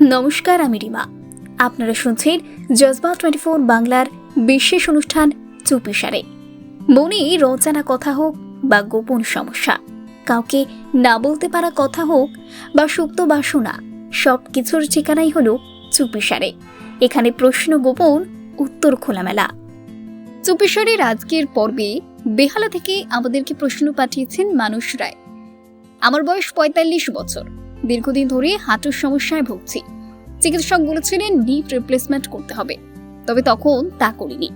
নমস্কার, আমি রিমা। আপনারা শুনছেন জজবা টোয়েন্টি ফোর বাংলার বিশেষ অনুষ্ঠান চুপিসারে মনে রচনা কথা হোক বা গোপন সমস্যা, কাউকে না বলতে পারা কথা হোক বা সুপ্ত বাসনা সব কিছুর ঠিকানাই হলো চুপিসারে এখানে প্রশ্ন গোপন, উত্তর খোলামেলা। চুপিসারের আজকের পর্বে বেহালা থেকে আমাদেরকে প্রশ্ন পাঠিয়েছেন মানুষ রায়। আমার বয়স পঁয়তাল্লিশ বছর। দীর্ঘদিন ধরে হাঁটুর সমস্যায় ভুগছি। চিকিৎসক বলেছিলেন নি রিপ্লেসমেন্ট করতে হবে। তবে তখন তা করিনি।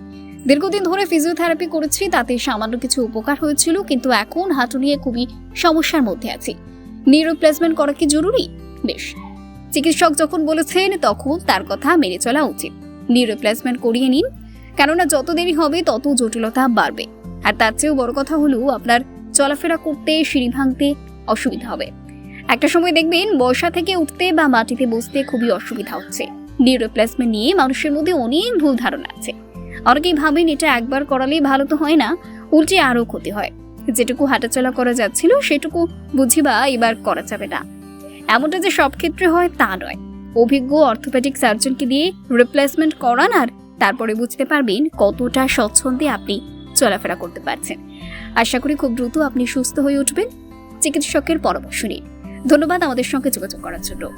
দীর্ঘদিন ধরে ফিজিওথেরাপি করেছি, তাতে সামান্য কিছু উপকার হয়েছিল, কিন্তু এখন হাঁটু নিয়ে খুবই সমস্যার মধ্যে আছি। নি রিপ্লেসমেন্ট করা কি জরুরি? বেশ। চিকিৎসক যখন বলেছেন, তখন তার কথা মেনে চলা উচিত। নি রিপ্লেসমেন্ট করিয়ে নিন, কেননা যত দেরি হবে, তত জটিলতা বাড়বে। আর তার চেয়েও বড় কথা হলো, আপনার চলাফেরা করতে, সিঁড়ি ভাঙতে অসুবিধা হবে। একটা সময় দেখবেন বর্ষা থেকে উঠতে বা মাটিতে বসতে খুবই অসুবিধা হচ্ছে। নি রিপ্লেসমেন্ট নিয়ে মানুষের মধ্যে অনেক ভুল ধারণা আছে। অনেকেই ভাবেন এটা একবার করালেই ভালো তো হয় না, উল্টে আরও ক্ষতি হয়। যেটুকু হাঁটাচলা করা যাচ্ছিল, সেটুকু বুঝি বা এবার করা যাবে না। এমনটা যে সব ক্ষেত্রে হয় তা নয়। অভিজ্ঞ অর্থোপেডিক সার্জনকে দিয়ে রিপ্লেসমেন্ট করান আর তারপরে বুঝতে পারবেন কতটা স্বচ্ছন্দে আপনি চলাফেরা করতে পারছেন। আশা করি খুব দ্রুত আপনি সুস্থ হয়ে উঠবেন। চিকিৎসকের পরামর্শ নিন। ধন্যবাদ আমাদের সঙ্গে যোগাযোগ করার জন্য।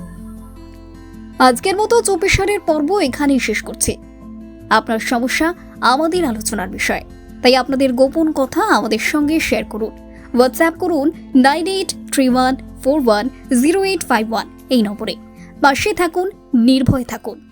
আজকের মতো চব্বিশের পর্ব এখানেই শেষ করছি। আপনার সমস্যা আমাদের আলোচনার বিষয়। তাই আপনাদের গোপন কথা আমাদের সঙ্গে শেয়ার করুন। হোয়াটসঅ্যাপ করুন nine eight three one four one zero eight five one এই নম্বরে। পাশে থাকুন, নির্ভয় থাকুন।